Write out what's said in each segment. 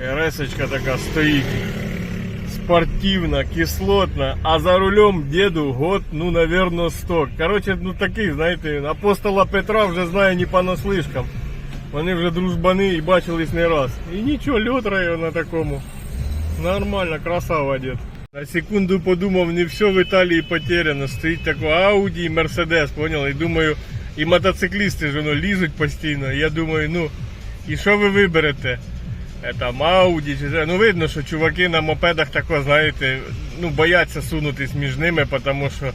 РСочка така стоїть. Спортивна, кислотна, а за рулем деду год, ну, наверное, 100. Короче, ну такий, знаєте, апостола Петра вже знає не понаслишкам. Вони вже дружбани і бачились не раз. І нічого, льотрає на такому. Нормально, красава дід. На секунду подумав, не все в Італії потеряно. Стоїть таке Ауді і Мерседес, понял? І думаю, і мотоциклісти ж воно лізуть постійно. Я думаю, ну, і що ви виберете? Е, Там Ауді чи. Ну видно, що чуваки на мопедах тако, знаєте, ну бояться сунутись між ними, тому що,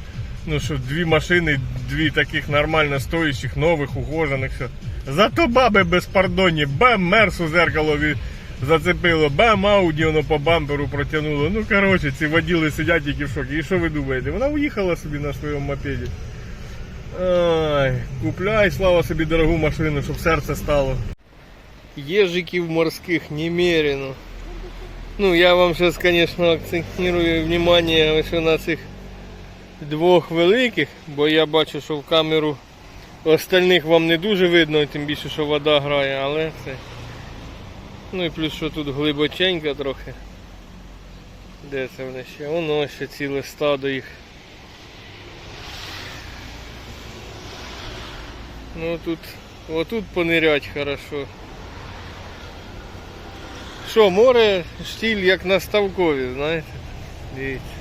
ну, що дві машини, дві таких нормально стоящих, нових, ухожених. Все. Зато баби безпардонні, бам, мерсу зеркалові зацепило, бам, ауді воно по бамперу протягнуло. Ну коротше, ці воділи сидять тільки в шокі. І що ви думаєте? Вона уїхала собі на своєму мопеді. Ай, купляй, слава собі дорогу машину, щоб серце стало. Ежиків морских немерено. Ну, я вам сейчас, конечно, акцентирую внимание ось на цих двох великих, бо я бачу, що в камеру остальних вам не дуже видно, тим більше, що вода грає, але це. Ну і плюс, що тут глибоченько трохи. Де це вони ще? Воно ще ціле стадо їх. Ну тут, отут понирять хорошо. Що, море штіль як на ставкові, знаєте? Дивіться.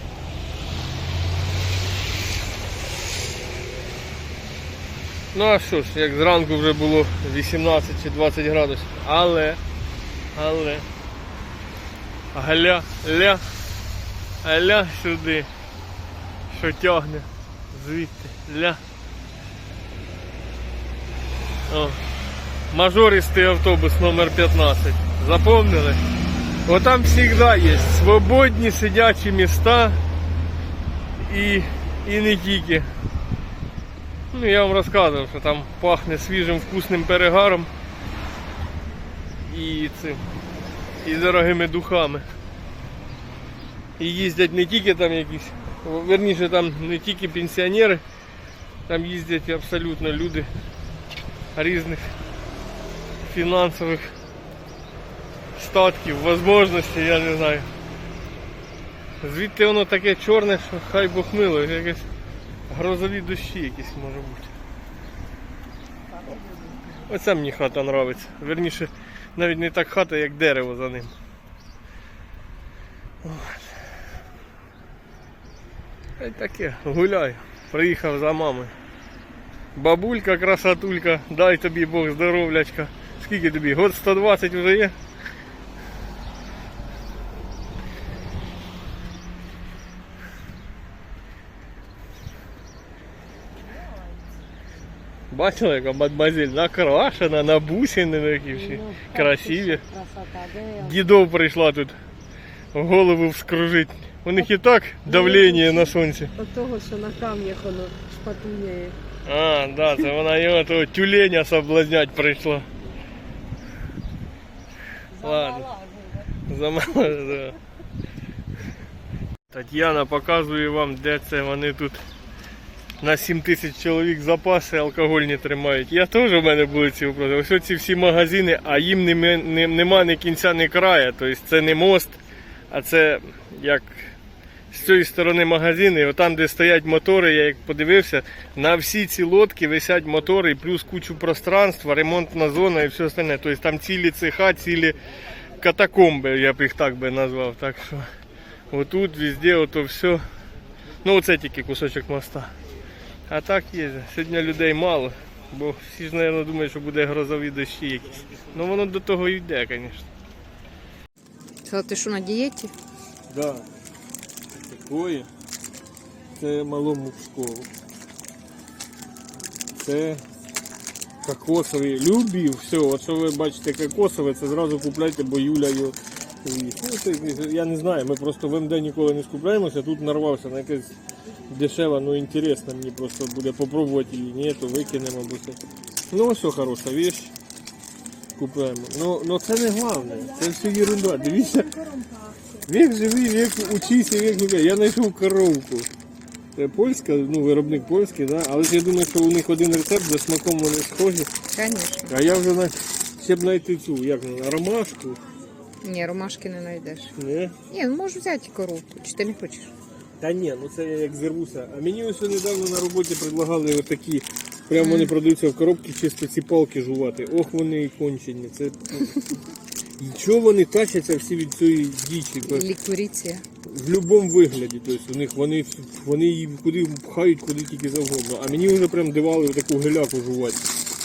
Ну а що ж, як зранку вже було 18 чи 20 градусів. Але, але, гля, ля, ля сюди. Що тягне звідти, ля. О, мажористий автобус номер 15. Запомнили? Вот там всегда есть свободні сидячі міста і, і не тільки. Ну, я вам розказував, що там пахне свіжим вкусним перегаром і цим, і дорогими духами. І їздять не тільки там якісь, верніше там не тільки пенсіонери, там їздять абсолютно люди різних фінансових статків, можливостей, я не знаю. Звідти воно таке чорне, що хай Бог мило, якесь грозові дощі якісь може бути. Оця мені хата нравиться. Верніше, навіть не так хата, як дерево за ним. Й таке, гуляю. Приїхав за мамою. Бабулька, красотулька, дай тобі Бог здоровлячка. Скільки тобі? Год 120 вже є? Бачила, яка мадмазель накрашена, на бусини такі всі. Красиві. Красота, де я? Дідов прийшла тут голову вскружить. У них і так давлення на сонці. От того, що на камнях воно шпатуняє. А, да, це вона його того тюленя соблазнять прийшла. Ладно. Замало, да. Тетяна показує вам, де це вони тут На 7 тисяч чоловік запаси алкогольні тримають. Я теж у мене були ці вопроси. Ось ці всі магазини, а їм нема, не- нема ні кінця, ні краю. Тобто це не мост, а це як з цієї сторони магазини, і отам, де стоять мотори, я як подивився, на всі ці лодки висять мотори, плюс кучу пространства, ремонтна зона і все остальне. Тобто там цілі цеха, цілі катакомби, я б їх так би назвав. Так що отут, везде, ото все. Ну оце тільки кусочок моста. А так є. Сьогодні людей мало, бо всі ж, мабуть, думають, що буде грозові дощі якісь. Ну воно до того йде, звісно. Що, ти що на дієті? Да. Такое. Це малому в школу. Це кокосові. Любі, все, от що ви бачите кокосове, це зразу купляйте, бо Юля його їсть. Ну, це, я не знаю, ми просто в МД ніколи не скупляємося, тут нарвався на якесь дешеве, ну інтересно мені просто буде попробувати її. Ні, то викинемо. Ну ось що хороша вещь. Купуємо. Ну, ну це не головне, це все ерунда. Дивіться. Вік живий, вік учися, вік не Я знайшов коровку. Це польська, ну виробник польський, да? але ж я думаю, що у них один рецепт, за смаком вони схожі. Звісно. А я вже на... ще б знайти цю, як вона, ромашку. Ні, ромашки не знайдеш. Ні. Ні, ну можеш взяти коробку, чи ти не хочеш? Та ні, ну це я як зірвуся. А мені ось недавно на роботі предлагали отакі. Прямо вони продаються в коробці, чисто ці палки жувати. Ох, вони і кончені. Це... ну, І чого вони тащаться всі від цієї дічі? Лікуріція. В будь-якому вигляді. Тобто у них вони, вони її куди пхають, куди тільки завгодно. А мені вже прям давали таку геляку жувати.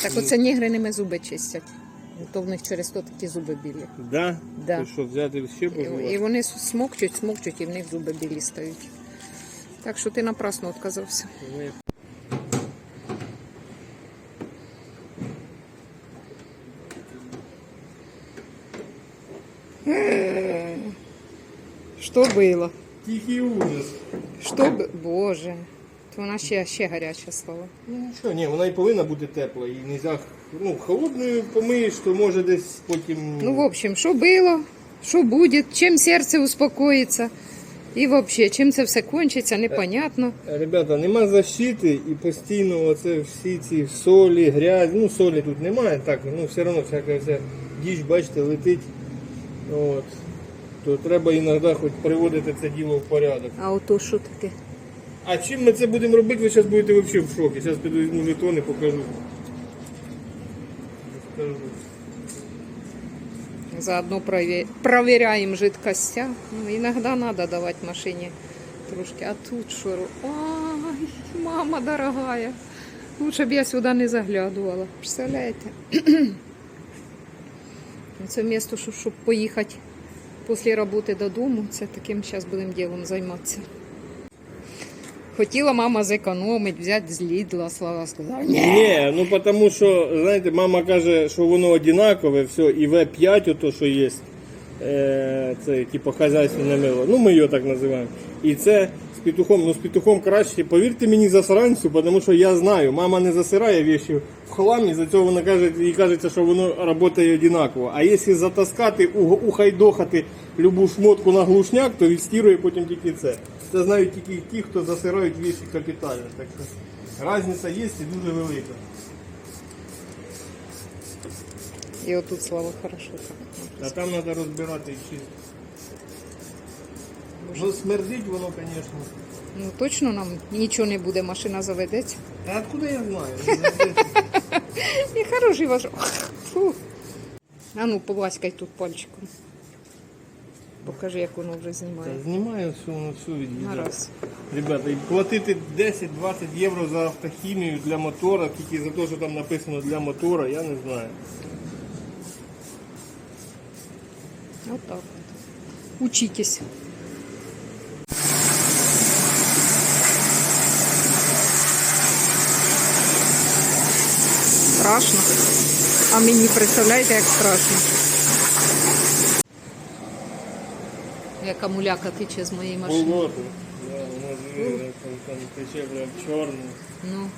Так оце нігри ними зуби чистять. То в них через то такі зуби білі. Да? Да. То що, взяти ще пожувати? і вони смокчуть, смокчуть, і в них зуби білі стають. Так що ти напрасно відказався. Що було? Тихий ужас. Що б... Боже. То вона ще, ще гаряча стала. Ну нічого, ні, вона і повинна бути тепла. І нельзя, ну, холодною помиєш, то може десь потім. Ну, в общем, що було, що буде, чим серце успокоїться. І взагалі, чим це все кончиться, непонятно. Ребята, нема защити і постійно оце всі ці солі, грязь, ну солі тут немає, так, ну все одно всяка вся діч, бачите, летить. От. То треба іноді хоч приводити це діло в порядок. А ото що таке? А чим ми це будемо робити, ви зараз будете взагалі в шокі. Зараз піду візьму жетони, покажу. Розкажу. Заодно прове- проверяем жидкостя. Ну, иногда надо давать машине трошки. А тут що? Ай, мама дорогая. Лучше б я сюди не заглядувала. Представляєте? Це місто, щоб поїхати після роботи додому, це таким зараз будемо ділом займатися. Хотіла мама зекономити, взяти з Лідла, слава сказала. Ні. Ні, ну тому що, знаєте, мама каже, що воно однакове, все, і В5, ото що є, е, це типу хазяйственне мило. Ну, ми його так називаємо. І це з петухом, ну з петухом краще, повірте мені засранцю, тому що я знаю, мама не засирає віші в хламі, за цього вона каже, їй кажеться, що воно працює однаково. А якщо затаскати, ухайдохати любу шмотку на глушняк, то відстірує потім тільки це. Це знають тільки ті, хто засирають віші капітально. Так що різниця є і дуже велика. І отут слава хорошо. А там треба розбирати і чисто. Ну, смердить воно, звісно. Ну точно нам нічого не буде, машина заведеться. А откуда я знаю? Ну, І хороший ваш. Фу. А ну, поласкай тут пальчиком. Покажи, як воно вже Та знімає. знімаю все, воно все На від'їжджає. раз. Ребята, і платити 10-20 євро за автохімію для мотора, тільки за те, що там написано для мотора, я не знаю. Вот так вот. Учитесь. Страшно. А мені представляєте, як страшно. Яка муляка тече з моєї машини. Болото. Да, воно диви, там, там тече прям чорне. Ну.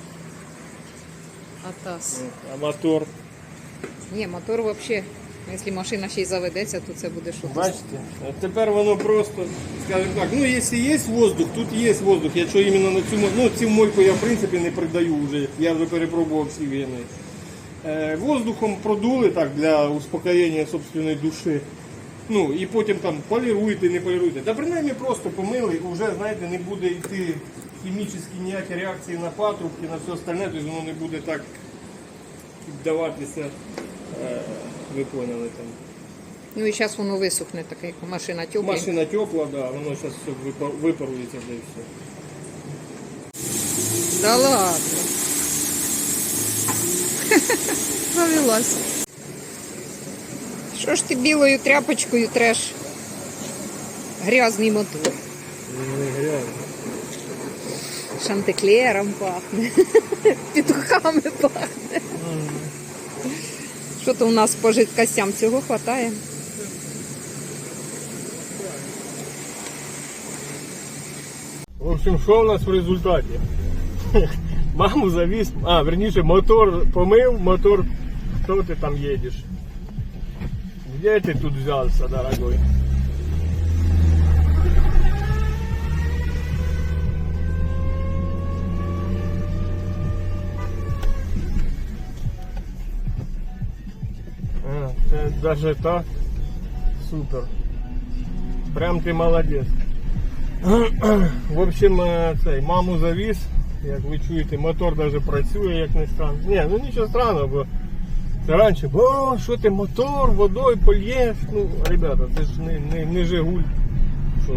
Атас. Ну, А мотор, Ні, мотор взагалі, якщо машина ще й заведеться, то це буде що. бачите? От тепер воно просто, скажімо так, ну якщо є воздух, тут є воздух. Якщо іменно на цю ну цю мойку я в принципі не придаю вже, я вже перепробував всі вини. Е, воздухом продули так для успокоєння собственної душі. Ну і потім там поліруйте, не поліруйте. Та принаймні просто помили, і вже знаєте, не буде йти хімічні ніякі реакції на патрубки, на все остальне, тобто воно не буде так піддаватися. Е, ви поняли там. Ну і зараз воно висохне, таке, як машина тепла. Машина тепла, да, воно зараз все випарується і все. Да ладно. Завелась. Що ж ти білою тряпочкою треш? Грязний мотор. Не грязно. Шантеклером пахне. Петухами пахне. Що то у нас по жидкостям цього хватає? В общем, що у нас в результаті? Маму завіз, а, верніше, мотор помив, мотор, що ти там їдеш? Где ти тут взявся, дорогой? А, це даже так Супер. Прям ти молодець. В общем, е, цей маму завіз, Як ви чуєте, мотор навіть працює, як не странно. Ні, ну нічого странного, бо це раніше, о, що ти мотор, водою польєш. Ну, ребята, це ж не, не, не Жигуль, що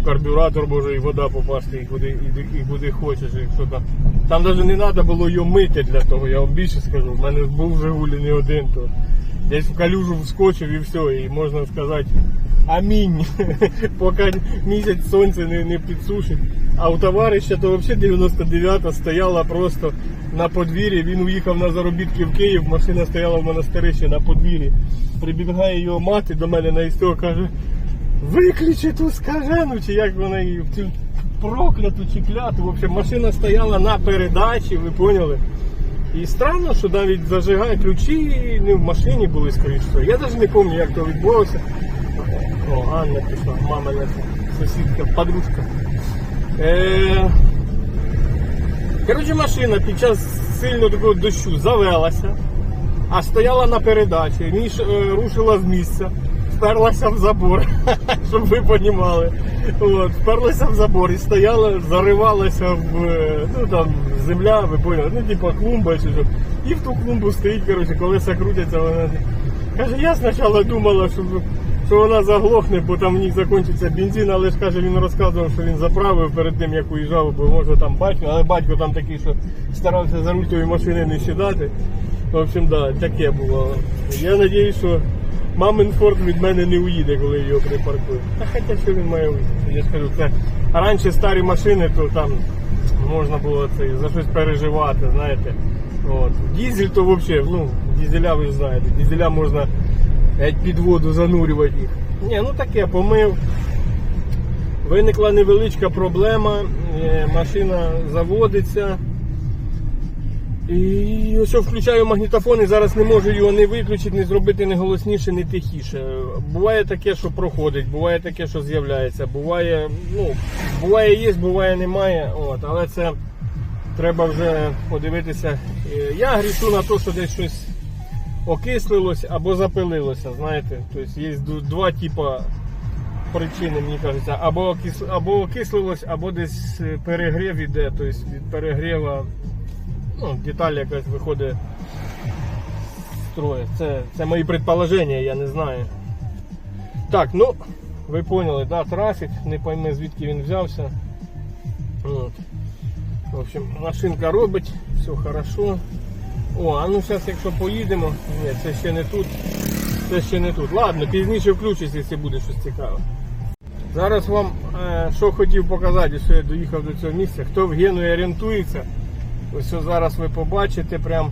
в карбюратор може і вода попасти, і куди, і, і куди хочеш, якщо там. Там навіть не треба було його мити для того, я вам більше скажу. У мене був Жигуль і не один, то десь в калюжу вскочив і все, і можна сказати. Амінь. Поки місяць сонце не, не підсушить. А у товариша то взагалі 99-та стояла просто на подвір'ї. Він уїхав на заробітки в Київ, машина стояла в монастирищі на подвір'ї. Прибігає його мати до мене на істо, каже, виключи ту скажену, чи як вона її прокляту чи кляту. В общем, машина стояла на передачі, ви поняли? І странно, що навіть зажигає ключі не в машині були скоріше. Я навіть не пам'ятаю, як то відбулося. О, Анна пішла, мамина сусідка, подружка. Е... Коротше, машина під час сильного такого дощу завелася, а стояла на передачі, ніж е, рушила з місця, вперлася в забор, щоб ви розуміли. Вперлася в забор і стояла, заривалася в е, ну, там, земля, ви поняли, ну типа клумба чи що. І в ту клумбу стоїть, коротше, колеса крутяться, вона. Каже, я спочатку думала, що, що вона заглохне, бо там в них закінчиться бензин, але ж каже, він розказував, що він заправив перед тим, як уїжджав, бо може там батько, але батько там такий, що старався за руль машини не сідати. В общем, да, таке було. Я сподіваюся, що мамин форт від мене не уїде, коли його припаркую. Та хоча що він має уїхати. Я ж це раніше старі машини, то там можна було це за щось переживати, знаєте. От. Дізель то взагалі, ну, дізеля ви знаєте, дізеля можна геть під воду занурювати їх. Ні, ну таке, помив. Виникла невеличка проблема, е, машина заводиться. І ось включаю магнітофон і зараз не можу його не виключити, не зробити не голосніше, не тихіше. Буває таке, що проходить, буває таке, що з'являється, буває, ну, буває є, буває немає. От, але це треба вже подивитися. Е, Я грішу на те, що десь щось окислилось або запилилося. Знаєте, тобто є два типи причини, мені кажеться, або, окис... або окислилось, або десь е, перегрів іде, тобто від перегріва ну, деталь якась виходить з строю. Це, це мої предположення, я не знаю. Так, ну, ви поняли, да, трафік, не пойми звідки він взявся. От. В общем, машинка робить, все хорошо. О, а ну зараз якщо поїдемо, ні, це ще не тут. Це ще не тут. Ладно, пізніше включусь, якщо буде щось цікаве. Зараз вам е, що хотів показати, що я доїхав до цього місця. Хто в Генуї орієнтується, ось ось зараз ви побачите, прям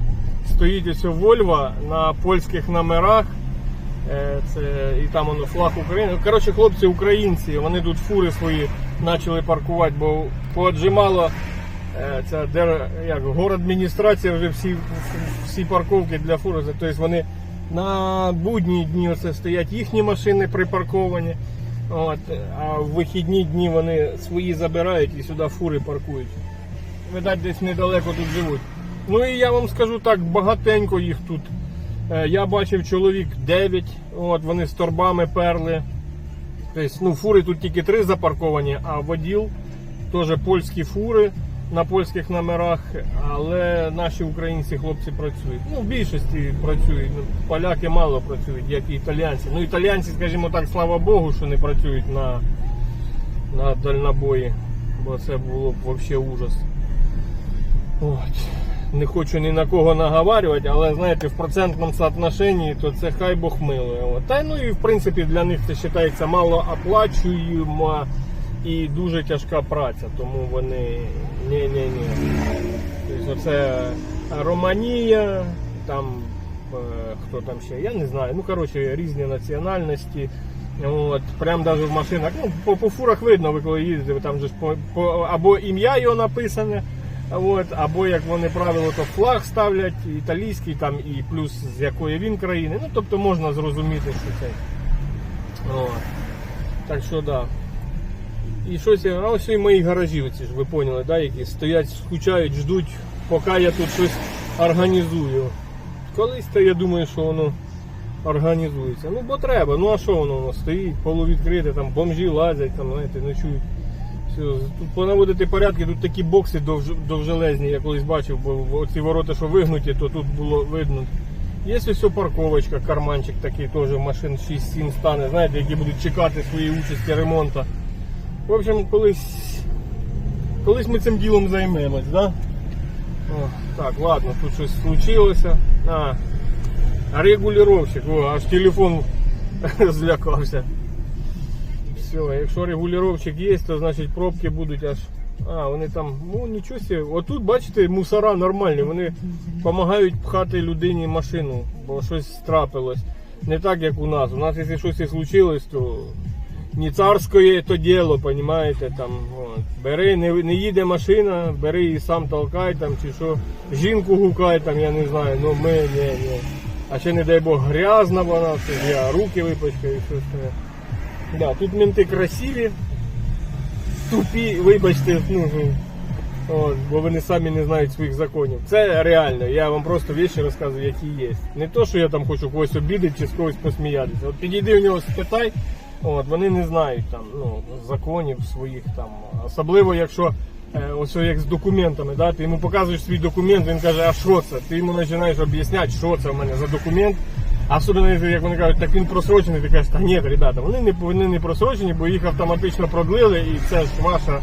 стоїть ось Вольво на польських номерах. Е, Це, і там воно флаг України. Ну, Коротше, хлопці українці, вони тут фури свої почали паркувати, бо поджимало е, де, як, городадміністрація вже всі, всі парковки для фури. Тобто вони на будні дні оце стоять їхні машини припарковані. От, а в вихідні дні вони свої забирають і сюди фури паркують. Видать, десь недалеко тут живуть. Ну і я вам скажу так, багатенько їх тут. Е, Я бачив чоловік 9, от вони з торбами перли. Тобто, ну, фури тут тільки три запарковані, а воділ теж польські фури на польських номерах, але наші українці хлопці працюють. Ну, в більшості працюють. Ну, поляки мало працюють, як і італіянці. Ну, італіянці, скажімо так, слава Богу, що не працюють на, на дальнобої, бо це було б взагалі ужас. От. Не хочу ні на кого наговарювати, але знаєте, в процентному соотношенні то це хай Бог милує. Та ну і в принципі для них це вважається мало оплачуємо і дуже тяжка праця, тому вони ні-ні-ні. Тобто оце Романія, там е, хто там ще, я не знаю. Ну коротше, різні національності. От, прям даже в машинах, ну, по, по фурах видно, ви коли їздите, там же ж по, по, або ім'я його написане, От, або як вони правило, то флаг ставлять італійський там і плюс з якої він країни. Ну тобто можна зрозуміти, що це. От. Так що да. І щось, а ось і мої гаражі, оці ж ви поняли, да, які стоять, скучають, ждуть, поки я тут щось організую. Колись то я думаю, що воно організується. Ну, бо треба. Ну а що воно, воно стоїть, полувідкрите, там бомжі лазять, там, знаєте, ночують. Все, тут понаводити порядки, тут такі бокси довж, довжелезні, я колись бачив, бо оці ворота, що вигнуті, то тут було видно. Є ось парковочка, карманчик такий теж машин 6-7 стане, знаєте, які будуть чекати своєї участі ремонту. В общем, колись, колись ми цим ділом займемось, да? О, так, ладно, тут щось случилося. А, регулировщик, о, аж телефон злякався. Все, якщо регулировщик є, то значить пробки будуть аж. А, вони там, ну нічого себе. Отут, бачите, мусора нормальні, вони допомагають пхати людині машину, бо щось трапилось. Не так, як у нас. У нас, якщо щось і случилось, то не царське то діло, понімаєте, там, от. Бери, не, не їде машина, бери і сам толкай там, чи що, жінку гукай там, я не знаю, ну ми, ні, ні. А ще не дай Бог грязна вона, все, я руки випачкаю, і щось таке. Да, тут менти красиві, тупі, вибачте, ну, ну, от, бо вони самі не знають своїх законів. Це реально, я вам просто віші розказую, які є. Не то, що я там хочу когось обідати чи з когось посміятися. От підійди у нього спитай, от, вони не знають там, ну, законів своїх там. Особливо, якщо е, ось як з документами, да, ти йому показуєш свій документ, він каже, а що це? Ти йому починаєш об'ясняти, що це в мене за документ. Особливо, як вони кажуть, так він просрочений, ти кажеш, та ні, ребята, вони не вони не просрочені, бо їх автоматично продлили, і це ж ваша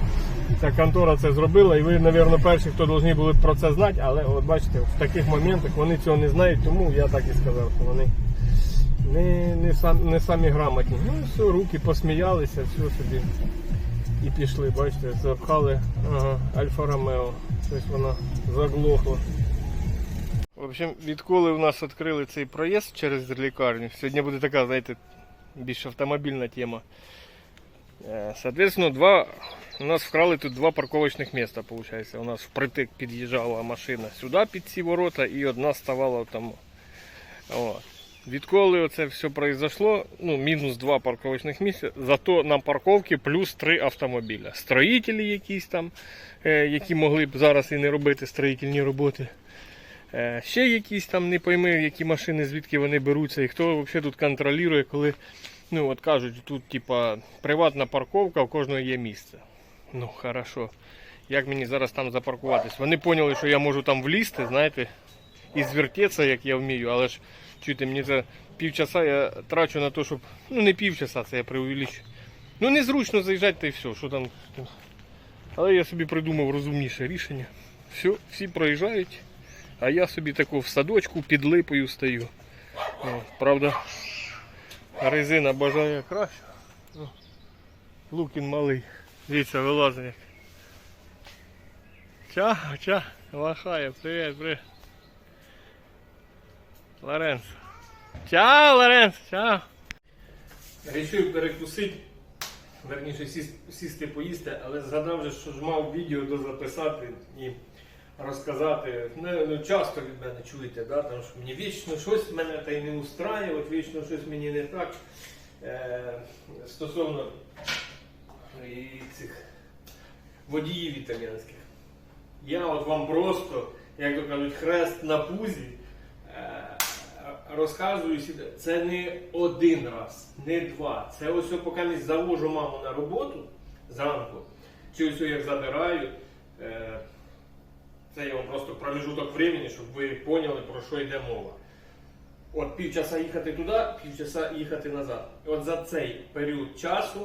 ця контора це зробила, і ви, мабуть, перші, хто повинні були про це знати, але от бачите, в таких моментах вони цього не знають, тому я так і сказав, що вони не, не, сам, не самі грамотні. Ну все, руки посміялися, все собі. І пішли, бачите, запхали ага, Альфа Ромео. Щось воно заглохло. В общем, відколи у нас відкрили цей проїзд через лікарню, сьогодні буде така, знаєте, більш автомобільна тема. Е, Соответственно, два, у нас вкрали тут два парковочних міста, виходить. У нас впритик під'їжджала машина сюди під ці ворота і одна ставала там. От. Відколи це все произошло, ну, мінус два парковочних місця, зато на парковці плюс три автомобіля. Строїтелі якісь там, е, які могли б зараз і не робити строїтельні роботи. Е, Ще якісь там не пойми, які машини, звідки вони беруться, і хто взагалі тут контролює, коли ну, от кажуть, тут типа приватна парковка, у кожного є місце. Ну, хорошо. Як мені зараз там запаркуватись? Вони поняли, що я можу там влізти, знаєте, і звертеться, як я вмію, але ж чуєте, мені це півчаса я трачу на те, щоб. Ну не півчаса, це я преувеличу. Ну незручно заїжджати та й все, що там. Але я собі придумав розумніше рішення. Все, всі проїжджають. А я собі таку в садочку під липою стою. О, правда, резина бажає краще. Лукін малий. Дивіться, вилазить. Ча, ча, лахає, привіт, привіт. Лоренцо. Чао, Лоренцо, чао. Рішив перекусити, верніше сіс- сісти поїсти, але згадав, же, що ж мав відео дозаписати і розказати. Ну, ну, часто від мене чуєте, да? Тому що мені вічно щось мене та й не устраює, от вічно щось мені не так. Е, стосовно і цих водіїв італійських. Я от вам просто, як то кажуть, хрест на пузі е, розказую, це не один раз, не два. Це ось поки не завожу маму на роботу зранку, чи ось як забираю. Е, це я вам просто проміжуток времени, щоб ви поняли, про що йде мова. От півчаса їхати туди, півчаса їхати назад. От за цей період часу,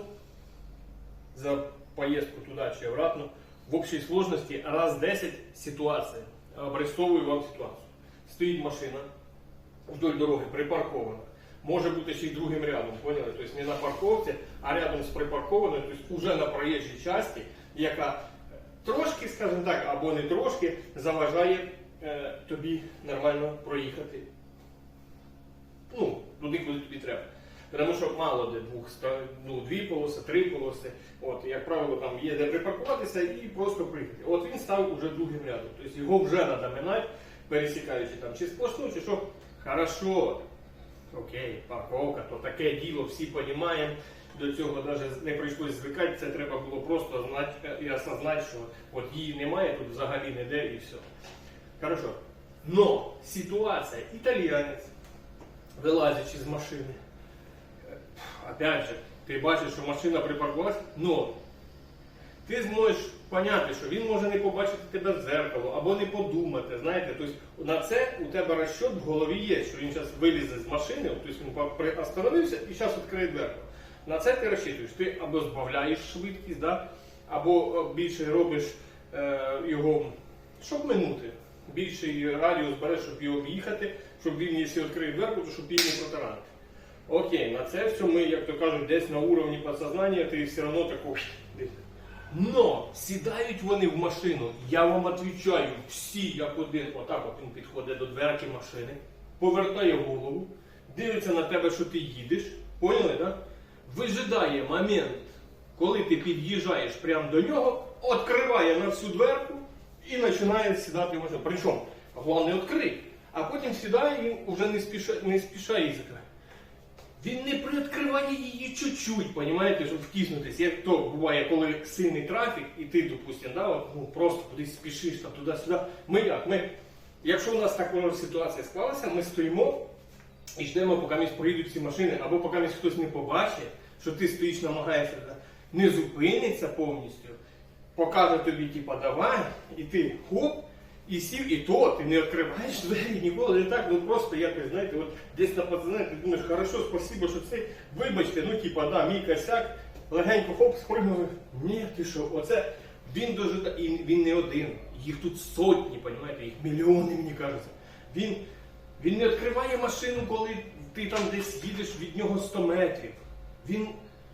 за поїздку туди чи обратно, в общій сложності раз 10 ситуацій. Обрисовую вам ситуацію. Стоїть машина вдоль дороги, припаркована. Може бути ще й другим рядом, поняли? Тобто не на парковці, а рядом з припаркованою, тобто уже на проїжджій часті, яка трошки, скажімо так, або не трошки заважає е, тобі нормально проїхати. Ну, туди, куди тобі треба. Тому що мало де двох ну, дві полоси, три полоси. От, як правило, там є де припаркуватися і просто приїхати. От він став уже другим рядом. Тобто його вже треба минати, пересікаючи там чи сплошну, чи що. Хорошо. Окей, парковка, то таке діло, всі розуміємо. До цього навіть не прийшлось звикати, це треба було просто знати і осознати, що от її немає тут взагалі ніде і все. Хорошо. Но ситуація італіянець вилазячи з машини. Е, Опять же, ти бачиш, що машина припаркувалась, но ти зможеш поняти, що він може не побачити тебе в дзеркало або не подумати. Знаєте, тобто на це у тебе розчот в голові є, що він зараз вилізе з машини, тобто він остановився і зараз відкриє дверку. На це ти розчитуєш. Ти або збавляєш швидкість, да? або е, більше робиш е, його, щоб минути. Більший радіус береш, щоб його об'їхати, щоб він, якщо відкриє дверку, то щоб її не протаранити. Окей, на це все ми, як то кажуть, десь на уровні підсознання, ти все одно тако. Но сідають вони в машину, я вам відповідаю, всі як один, отак от він підходить до дверки машини, повертає голову, дивиться на тебе, що ти їдеш, поняли, так? Вижидає момент, коли ти під'їжджаєш прямо до нього, відкриває на всю дверку і починає сідати в машину. Причому, головне відкрити, а потім сідає і вже не спіша, не спіша її закриває. Він не приоткриває її чуть-чуть, понімаєте, щоб втиснутися. Як то буває, коли сильний трафік, і ти, допустимо, да, от, ну, просто кудись спішиш там туди-сюди. Ми як? Ми, якщо у нас так воно ситуація склалася, ми стоїмо і ждемо, поки місь проїдуть ці машини, або поки місь хтось не побачить, що ти стоїш, намагаєшся, да, не зупиниться повністю, покаже тобі, типа, давай, і ти хоп. І сів, і то ти не відкриваєш двері ніколи не так, ну просто якось, знаєте, от десь на подзвонити, ти думаєш, хорошо, спасибо, що це, вибачте, ну типа, да, мій косяк, легенько хоп, спригнули. Ні, ти що, оце він дожидає, і він не один, їх тут сотні, понімаєте, їх мільйони, мені кажеться. Він, він не відкриває машину, коли ти там десь їдеш від нього 100 метрів. Він,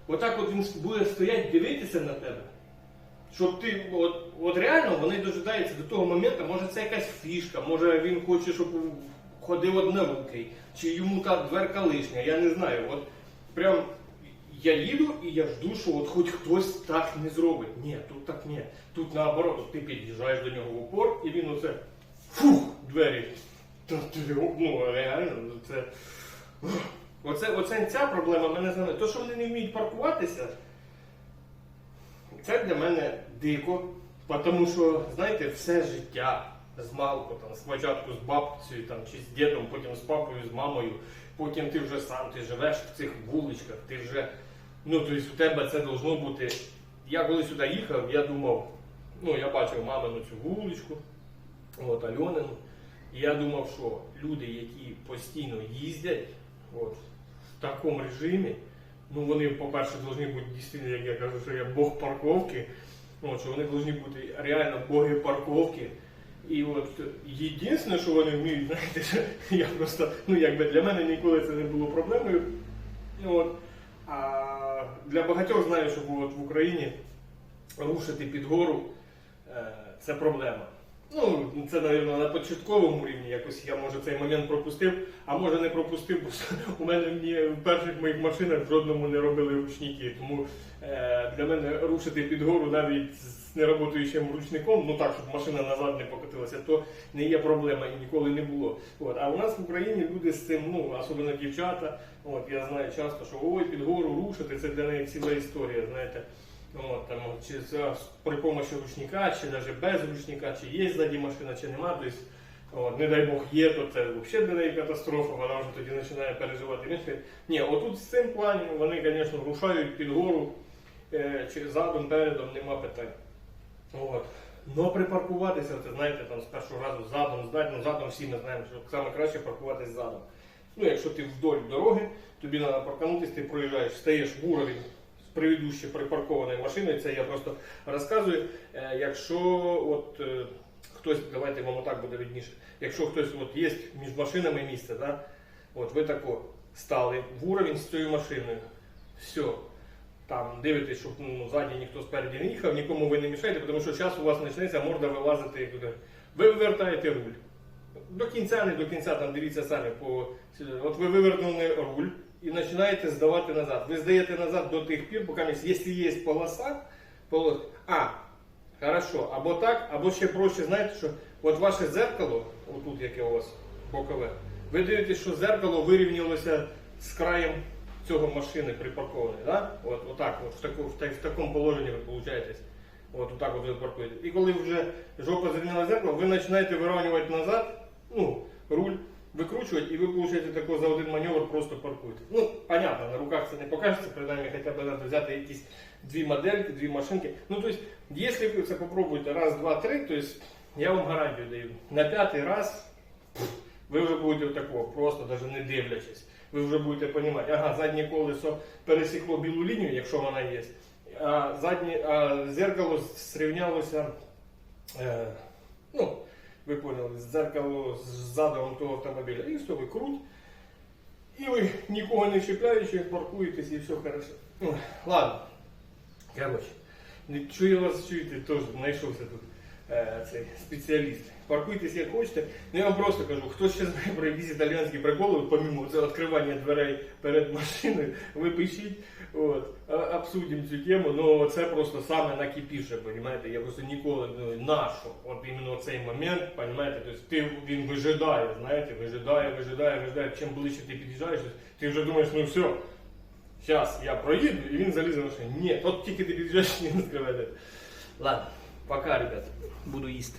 отак от він буде стояти, дивитися на тебе. Щоб ти, от, от реально вони дожидаються до того моменту, може це якась фішка, може він хоче, щоб ходив однорукий, чи йому та дверка лишня, я не знаю. От прям я їду і я жду, що от хоч хтось так не зробить. Ні, тут так ні. Тут наоборот, ти під'їжджаєш до нього в упор, і він оце фух, двері. Та ти, ну реально, це. Оце, оце ця проблема мене знає. То, що вони не вміють паркуватися. Це для мене дико, тому що, знаєте, все життя з малку, там, спочатку з бабцею там, чи з дідом, потім з папою, з мамою, потім ти вже сам, ти живеш в цих вуличках, ти вже, ну, тобто у тебе це должно бути. Я коли сюди їхав, я думав, ну, я бачив мамину цю вуличку, от, Альонину, і я думав, що люди, які постійно їздять, от, в такому режимі, ну вони, по-перше, повинні бути дійсно, як я кажу, що я Бог парковки. От, що вони повинні бути реально боги парковки. І от єдине, що вони вміють, знаєте, я просто, ну якби для мене ніколи це не було проблемою. От, а для багатьох знаю, що от в Україні рушити під гору е, це проблема. Ну, це, мабуть, на початковому рівні якось я може цей момент пропустив, а може не пропустив, бо у мене ні в перших моїх машинах в жодному не робили ручники. Тому е, для мене рушити під гору навіть з нероботаючим ручником, ну так, щоб машина назад не покотилася, то не є проблема і ніколи не було. От. А у нас в Україні люди з цим, ну, особливо дівчата, от, я знаю часто, що ой, під гору рушити, це для неї ціла історія, знаєте. От, там, чи за, при помощі ручника, чи навіть без ручника, чи є ззаді машина, чи нема. Тобто, от, не дай Бог є, то це взагалі для неї катастрофа, вона вже тоді починає переживати. Каже, Ні, отут з цим плані вони, звісно, рушають під гору, е, чи задом, передом, нема питань. От. Ну, припаркуватися, це знаєте, там з першого разу задом здати, ну задом всі ми знаємо, що саме краще паркуватись задом. Ну, якщо ти вдоль дороги, тобі треба парканутися, ти проїжджаєш, стаєш в уровень з предыдущей припаркованою машиною, це я просто розказую. Е, якщо от е, хтось, давайте вам отак буде видніше, якщо хтось от є між машинами місце, да, от ви тако стали в уровень з цією машиною, все, там дивитесь, щоб ну, ззаді ніхто спереді не їхав, нікому ви не мішаєте, тому що зараз у вас почнеться морда вилазити. Ви вивертаєте руль. До кінця, не до кінця, там дивіться самі. По... От ви вивернули руль і починаєте здавати назад. Ви здаєте назад до тих пір, поки якщо є полоса, полос... а, хорошо, або так, або ще проще, знаєте, що от ваше зеркало, отут яке у вас бокове, ви дивитесь, що зеркало вирівнялося з краєм цього машини припаркованої. Да? От, отак, от, в, таку, в, в такому положенні ви получаєтесь. От отак от ви паркуєте. І коли вже жопа зрівняла зеркало, ви починаєте вирівнювати назад, ну, руль, викручувати, і ви получаєте тако за один маневр просто паркуєте. Ну, понятно, на руках це не покажеться, принаймні хоча б треба взяти якісь дві модельки, дві машинки. Ну, тобто, якщо ви це попробуєте раз, два, три, то есть, я вам гарантію даю, на п'ятий раз ви вже будете такого, просто навіть не дивлячись. Ви вже будете розуміти, ага, заднє колесо пересікло білу лінію, якщо вона є, а заднє а зеркало зрівнялося, е, ну, ви поняли, зеркало ззаду того автомобіля. І все, ви круть. І ви нікого не чіпляючи, паркуєтесь і все хорошо. Ну, ладно. Короче, чую вас чуєте, теж знайшовся тут е, цей спеціаліст. Паркуйтесь як хочете. Ну я вам просто кажу, хто ще знає про якісь італійські приколи, це відкривання дверей перед машиною, ви пишіть, от, обсудимо цю тему. Ну це просто саме накипіше, розумієте? Я просто ніколи ну, нашу, от іменно цей момент, розумієте? Тобто ти він вижидає, знаєте, вижидає, вижидає, вижидає. Чим ближче ти під'їжджаєш, ти вже думаєш, ну все. Зараз я проїду і він залізе в машину. Ні, от тільки ти під'їжджаєш, не відкриває. Ладно, пока, ребят. Буду їсти.